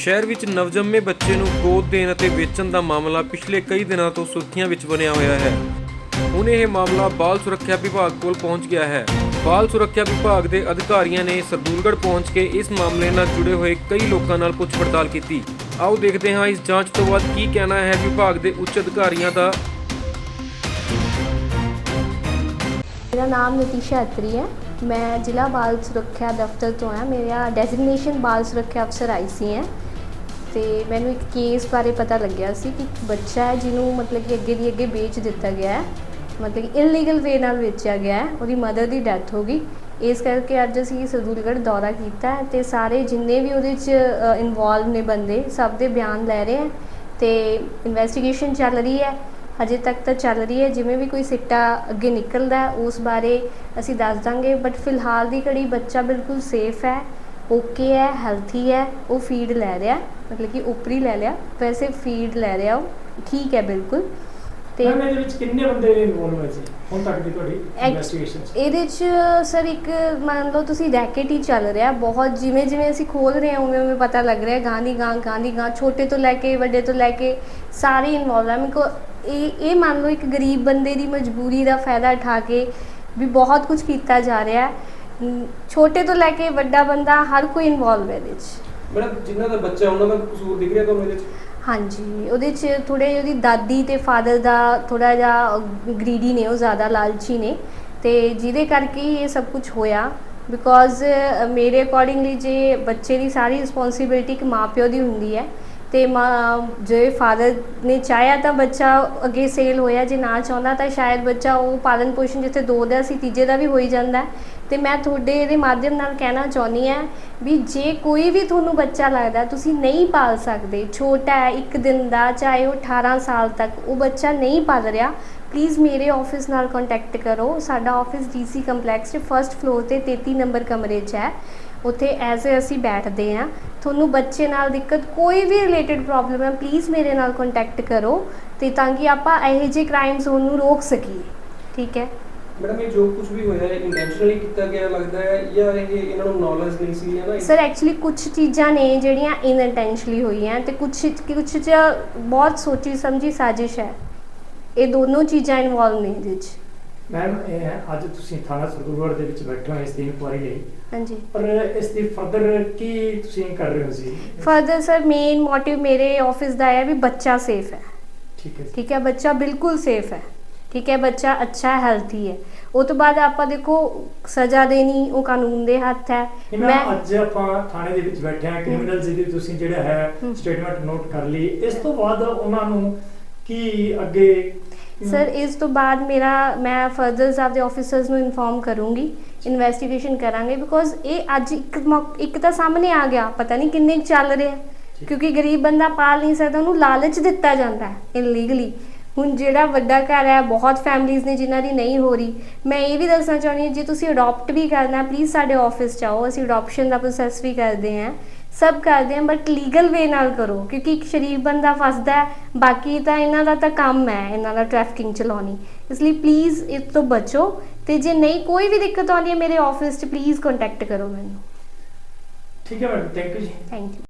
ਸ਼ਹਿਰ ਵਿੱਚ ਨਵਜੰਮੇ ਬੱਚੇ ਨੂੰ ਗੋਦ ਦੇਣ ਅਤੇ ਵੇਚਣ ਦਾ ਮਾਮਲਾ ਪਿਛਲੇ ਕਈ ਦਿਨਾਂ ਤੋਂ ਸੁਰਖੀਆਂ ਵਿੱਚ ਬਣਿਆ ਹੋਇਆ ਹੈ। ਹੁਣ ਇਹ ਮਾਮਲਾ ਬਾਲ ਸੁਰੱਖਿਆ ਵਿਭਾਗ ਕੋਲ ਪਹੁੰਚ ਗਿਆ ਹੈ। ਬਾਲ ਸੁਰੱਖਿਆ ਵਿਭਾਗ ਦੇ ਅਧਿਕਾਰੀਆਂ ਨੇ ਸਰਦੂਲਗੜ੍ਹ ਪਹੁੰਚ ਕੇ ਇਸ ਮਾਮਲੇ ਨਾਲ ਜੁੜੇ ਹੋਏ ਕਈ ਲੋਕਾਂ ਨਾਲ ਪੁੱਛ ਪੜਤਾਲ ਕੀਤੀ। ਆਓ ਦੇਖਦੇ ਹਾਂ ਇਸ ਜਾਂਚ ਤੋਂ ਬਾਅਦ ਕੀ ਕਹਿਣਾ ਹੈ ਵਿਭਾਗ ਦੇ ਉੱਚ ਅਧਿਕਾਰੀਆਂ ਦਾ। ਮੇਰਾ ਨਾਮ ਨਤੀਸ਼ਾ ਅਤਰੀ ਹੈ। ਮੈਂ ਜ਼ਿਲ੍ਹਾ ਬਾਲ ਸੁਰੱਖਿਆ ਦਫ਼ਤਰ ਤੋਂ ਹਾਂ। ਮੇਰਾ ਡੈਜ਼ਿਗਨੇਸ਼ਨ ਬਾਲ ਸੁਰੱਖਿਆ ਅਫਸਰ ਆਈਸੀ ਹੈ। ਤੇ ਮੈਨੂੰ ਇੱਕ ਕੇਸ ਬਾਰੇ ਪਤਾ ਲੱਗਿਆ ਸੀ ਕਿ ਇੱਕ ਬੱਚਾ ਹੈ ਜਿਹਨੂੰ ਮਤਲਬ ਕਿ ਅੱਗੇ ਦੀ ਅੱਗੇ ਵੇਚ ਦਿੱਤਾ ਗਿਆ ਹੈ। ਮਤਲਬ ਕਿ ਇਲੀਗਲ ਵੇ ਨਾਲ ਵੇਚਿਆ ਗਿਆ ਹੈ। ਉਹਦੀ ਮਦਰ ਦੀ ਡੈਥ ਹੋ ਗਈ। ਇਸ ਕਰਕੇ ਅੱਜ ਅਸੀਂ ਸਰਦੂਲਗੜ੍ਹ ਦੌਰਾ ਕੀਤਾ ਹੈ ਤੇ ਸਾਰੇ ਜਿੰਨੇ ਵੀ ਉਹਦੇ 'ਚ ਇਨਵੋਲਵ ਨੇ ਬੰਦੇ, ਸਭ ਦੇ ਬਿਆਨ ਲੈ ਰਹੇ ਹੈ ਤੇ ਇਨਵੈਸਟੀਗੇਸ਼ਨ ਚੱਲ ਰਹੀ ਹੈ। ਹਜੇ ਤੱਕ ਤਾਂ ਚੱਲ ਰਹੀ ਹੈ। ਜਿਵੇਂ ਵੀ ਕੋਈ ਸਿੱਟਾ ਅੱਗੇ ਨਿਕਲਦਾ ਉਸ ਬਾਰੇ ਅਸੀਂ ਦੱਸ ਦਾਂਗੇ। ਬਟ ਫਿਲਹਾਲ ਦੀ ਘੜੀ ਬੱਚਾ ਬਿਲਕੁਲ ਸੇਫ ਹੈ। ਓਕੇ ਹੈ ਹੈਲਥੀ ਹੈ ਉਹ ਫੀਡ ਲੈ ਰਿਹਾ ਹੈ, ਮਤਲਬ ਕਿ ਉਪਰੀ ਲੈ ਲਿਆ ਵੈਸੇ ਫੀਡ ਲੈ ਰਿਹਾ ਉਹ ਠੀਕ ਹੈ ਬਿਲਕੁਲ। ਤੇ ਮੈਮ ਇਹਦੇ ਵਿੱਚ ਕਿੰਨੇ ਬੰਦੇ ਇਨਵੋਲਵ ਹੋਏ ਸੀ ਹੁਣ ਤੱਕ ਦੀ ਤੁਹਾਡੀ ਇਨਵੈਸਟੀਗੇਸ਼ਨ ਇਹਦੇ 'ਚ ਸਰ ਇੱਕ ਮੰਨ ਲਓ ਤੁਸੀਂ ਰੈਕੇਟ ਹੀ ਚੱਲ ਰਿਹਾ ਬਹੁਤ ਜਿਵੇਂ ਜਿਵੇਂ ਅਸੀਂ ਖੋਲ ਰਹੇ ਹਾਂ ਉਵੇਂ ਉਵੇਂ ਪਤਾ ਲੱਗ ਰਿਹਾ ਗਾਂ ਦੀ ਗਾਂ ਗਾਂ ਦੀ ਗਾਂ ਛੋਟੇ ਤੋਂ ਲੈ ਕੇ ਵੱਡੇ ਤੋਂ ਲੈ ਕੇ ਸਾਰੇ ਇਨਵੋਲਵ ਹੈ। ਮੇਰੇ ਕੋ ਇਹ ਇਹ ਮੰਨ ਲਓ ਇੱਕ ਗਰੀਬ ਬੰਦੇ ਦੀ ਮਜਬੂਰੀ ਦਾ ਫਾਇਦਾ ਉਠਾ ਕੇ ਵੀ ਬਹੁਤ ਕੁਝ ਕੀਤਾ ਜਾ ਰਿਹਾ ਹੈ। ਛੋਟੇ ਤੋਂ ਲੈ ਕੇ ਵੱਡਾ ਬੰਦਾ ਹਰ ਕੋਈ ਇਨਵੋਲਵ ਹੈ ਇਹਦੇ 'ਚ। ਮੈਡਮ ਜਿਨ੍ਹਾਂ ਦਾ ਬੱਚਾ ਉਹਨਾਂ ਦਾ ਕਸੂਰ ਦਿਖ ਰਿਹਾ ਤੁਹਾਨੂੰ ਇਹਦੇ ਚ? ਹਾਂਜੀ ਉਹਦੇ 'ਚ ਥੋੜੇ ਉਹਦੀ ਦਾਦੀ ਤੇ ਫਾਦਰ ਦਾ ਥੋੜਾ ਜਿਹਾ ਗਰੀਡੀ ਨੇ ਉਹ ਜ਼ਿਆਦਾ ਲਾਲਚੀ ਨੇ। ਤੇ ਜਿਹਦੇ ਕਰਕੇ ਹੀ ਇਹ ਸਭ ਕੁਝ ਹੋਇਆ। ਬਿਕੋਜ਼ ਮੇਰੇ ਅਕੋਰਡਿੰਗਲੀ ਜੇ ਬੱਚੇ ਦੀ ਸਾਰੀ ਰਿਸਪੌਂਸਿਬਿਲਟੀ ਇੱਕ ਮਾਪਿਓ ਦੀ ਹੁੰਦੀ ਹੈ ਤੇ ਮਾਂ, ਜੇ ਫਾਦਰ ਨੇ ਚਾਹਿਆ ਤਾਂ ਬੱਚਾ ਅੱਗੇ ਸੇਲ ਹੋਇਆ, ਜੇ ਨਾ ਚਾਹੁੰਦਾ ਤਾਂ ਸ਼ਾਇਦ ਬੱਚਾ ਉਹ ਪਾਲਣ ਪੋਸ਼ਣ ਜਿੱਥੇ ਦੋ ਦਾ ਸੀ, ਤੀਜੇ ਦਾ ਵੀ ਹੋਈ ਜਾਂਦਾ ਹੈ। ਤੇ ਮੈਂ ਤੁਹਾਡੇ ਇਹਦੇ ਮਾਧਿਅਮ ਨਾਲ ਕਹਿਣਾ ਚਾਹੁੰਦੀ ਹਾਂ ਵੀ ਜੇ ਕੋਈ ਵੀ ਤੁਹਾਨੂੰ ਬੱਚਾ ਲੱਗਦਾ, ਤੁਸੀਂ ਨਹੀਂ ਪਾਲ ਸਕਦੇ, ਛੋਟਾ ਹੈ, ਇੱਕ ਦਿਨ ਦਾ, ਚਾਹੇ ਉਹ 18 ਸਾਲ ਤੱਕ, ਉਹ ਬੱਚਾ ਨਹੀਂ ਪਾਲ ਰਿਹਾ ਪਲੀਜ਼ ਮੇਰੇ ਆਫਿਸ ਨਾਲ ਕੰਟੈਕਟ ਕਰੋ ਸਾਡਾ ਆਫਿਸ ਡੀਸੀ ਕੰਪਲੈਕਸ 'ਚ ਫਰਸਟ ਫਲੋਰ ਤੇ 33 ਨੰਬਰ ਕਮਰੇ 'ਚ ਹੈ ਉੱਥੇ ਐਜ਼ ਅਸੀਂ ਬੈਠਦੇ ਹਾਂ। ਤੁਹਾਨੂੰ ਬੱਚੇ ਨਾਲ ਦਿੱਕਤ ਕੋਈ ਵੀ ਰਿਲੇਟਡ ਪ੍ਰੋਬਲਮ ਹੈ ਪਲੀਜ਼ ਮੇਰੇ ਨਾਲ ਕੰਟੈਕਟ ਕਰੋ ਤੇ ਤਾਂ ਕਿ ਆਪਾਂ ਇਹੋ ਜਿਹੇ ਕ੍ਰਾਈਮਸ ਹੋਣ ਨੂੰ ਰੋਕ ਸਕੀਏ। ਠੀਕ ਹੈ? ਮੈਡਮ ਇਹ ਜੋ ਕੁਝ ਵੀ ਹੋਇਆ ਹੈ ਇੰਟੈਂਸ਼ਨਲੀ ਕੀਤਾ ਗਿਆ ਲੱਗਦਾ ਹੈ ਜਾਂ ਇਹ ਇਹਨਾਂ ਨੂੰ ਨੌਲੇਜ ਨਹੀਂ ਸੀ ਹੈ ਨਾ ਸਰ ਐਕਚੁਅਲੀ ਕੁਝ ਚੀਜ਼ਾਂ ਨੇ ਜਿਹੜੀਆਂ ਇਨਇੰਟੈਂਸ਼ਨਲੀ ਹੋਈਆਂ ਤੇ ਕੁਝ ਕੁਝ ਚ ਬਹੁਤ ਸੋਚੀ ਸਮਝੀ ਸਾਜ਼ਿਸ਼ ਹੈ। ਇਹ ਦੋਨੋਂ ਚੀਜ਼ਾਂ ਇਨਵੋਲਵ ਨੇ ਇਹਦੇ ਵਿੱਚ ਮੈਮ ਅੱਜ ਤੁਸੀਂ ਥਾਣਾ ਸਰਦੂਲਗੜ੍ਹ ਦੇ ਵਿੱਚ ਬੈਠੇ ਹੋ ਇਸ ਦੀ ਇਨਕੁਆਇਰੀ ਲਈ। ਹਾਂਜੀ। ਪਰ ਇਸ ਦੀ ਫਰਦਰ ਕੀ ਤੁਸੀਂ ਕਰ ਰਹੇ ਹੋ ਜੀ? ਫਰਦਰ ਸਰ ਮੇਨ ਮੋਟਿਵ ਮੇਰੇ ਆਫਿਸ ਦਾ ਹੈ ਵੀ ਬੱਚਾ ਸੇਫ ਹੈ। ਠੀਕ ਹੈ ਠੀਕ ਹੈ ਬੱਚਾ ਬਿਲਕੁਲ ਸੇਫ ਹੈ। ਠੀਕ ਹੈ ਬੱਚਾ ਅੱਛਾ ਹੈਲਥੀ ਹੈ। ਉਹ ਤੋਂ ਬਾਅਦ ਆਪਾਂ ਦੇਖੋ ਸਜ਼ਾ ਦੇਣੀ ਉਹ ਕਾਨੂੰਨ ਦੇ ਹੱਥ ਹੈ। ਮੈਮ ਅੱਜ ਆਪਾਂ ਥਾਣੇ ਦੇ ਵਿੱਚ ਬੈਠੇ ਹਾਂ। ਕ੍ਰਿਮੀਨਲ ਦੀ ਤੁਸੀਂ ਜਿਹੜਾ ਹੈ। ਸਟੇਟਮੈਂਟ ਨੋਟ ਕਰ ਲਈ। ਇਸ ਤੋਂ ਬਾਅਦ ਉਹਨਾਂ ਨੂੰ ਕੀ ਅੱਗੇ ਸਰ ਇਸ ਤੋਂ ਬਾਅਦ ਮੇਰਾ ਮੈਂ ਫਰਦਰ ਆਪਦੇ ਆਫੀਸਰਸ ਨੂੰ ਇਨਫੋਰਮ ਕਰੂੰਗੀ ਇਨਵੈਸਟੀਗੇਸ਼ਨ ਕਰਾਂਗੇ ਬਿਕੋਜ਼ ਇਹ ਅੱਜ ਇੱਕ ਮੌ- ਇੱਕ ਤਾਂ ਸਾਹਮਣੇ ਆ ਗਿਆ ਪਤਾ ਨਹੀਂ ਕਿੰਨੇ ਕੁ ਚੱਲ ਰਿਹਾ। ਕਿਉਂਕਿ ਗਰੀਬ ਬੰਦਾ ਪਾਲ ਨਹੀਂ ਸਕਦਾ ਉਹਨੂੰ ਲਾਲਚ ਦਿੱਤਾ ਜਾਂਦਾ ਹੈ ਇਲੀਗਲੀ ਹੁਣ ਜਿਹੜਾ ਵੱਡਾ ਘਰ ਹੈ ਬਹੁਤ ਫੈਮਲੀਆਂ ਨੇ ਜਿਨ੍ਹਾਂ ਦੀ ਨਹੀਂ ਹੋ ਰਹੀ। ਮੈਂ ਇਹ ਵੀ ਦੱਸਣਾ ਚਾਹੁੰਦੀ ਹਾਂ ਜੇ ਤੁਸੀਂ ਅਡਾਪਟ ਵੀ ਕਰਨਾ ਪਲੀਜ਼ ਸਾਡੇ ਆਫਿਸ 'ਚ ਆਓ ਅਸੀਂ ਅਡਾਪਸ਼ਨ ਦਾ ਪ੍ਰੋਸੈਸ ਵੀ ਕਰਦੇ ਹਾਂ। ਸਭ ਕਰਦੇ ਹਾਂ ਬਟ ਲੀਗਲ ਵੇ ਨਾਲ ਕਰੋ ਕਿਉਂਕਿ ਇੱਕ ਸ਼ਰੀਫ ਬੰਦਾ ਫਸਦਾ ਹੈ ਬਾਕੀ ਤਾਂ ਇਹਨਾਂ ਦਾ ਤਾਂ ਕੰਮ ਹੈ ਇਹਨਾਂ ਦਾ ਟ੍ਰੈਫਿਕਿੰਗ ਚਲਾਉਣੀ। ਇਸ ਲਈ ਪਲੀਜ਼ ਇਸ ਤੋਂ ਬਚੋ ਤੇ ਜੇ ਨਹੀਂ ਕੋਈ ਵੀ ਦਿੱਕਤ ਆਉਂਦੀ ਹੈ ਮੇਰੇ ਆਫਿਸ 'ਚ ਪਲੀਜ਼ ਕੰਟੈਕਟ ਕਰੋ ਮੈਨੂੰ। ਠੀਕ ਹੈ ਮੈਡਮ ਥੈਂਕ ਯੂ ਜੀ। Thank you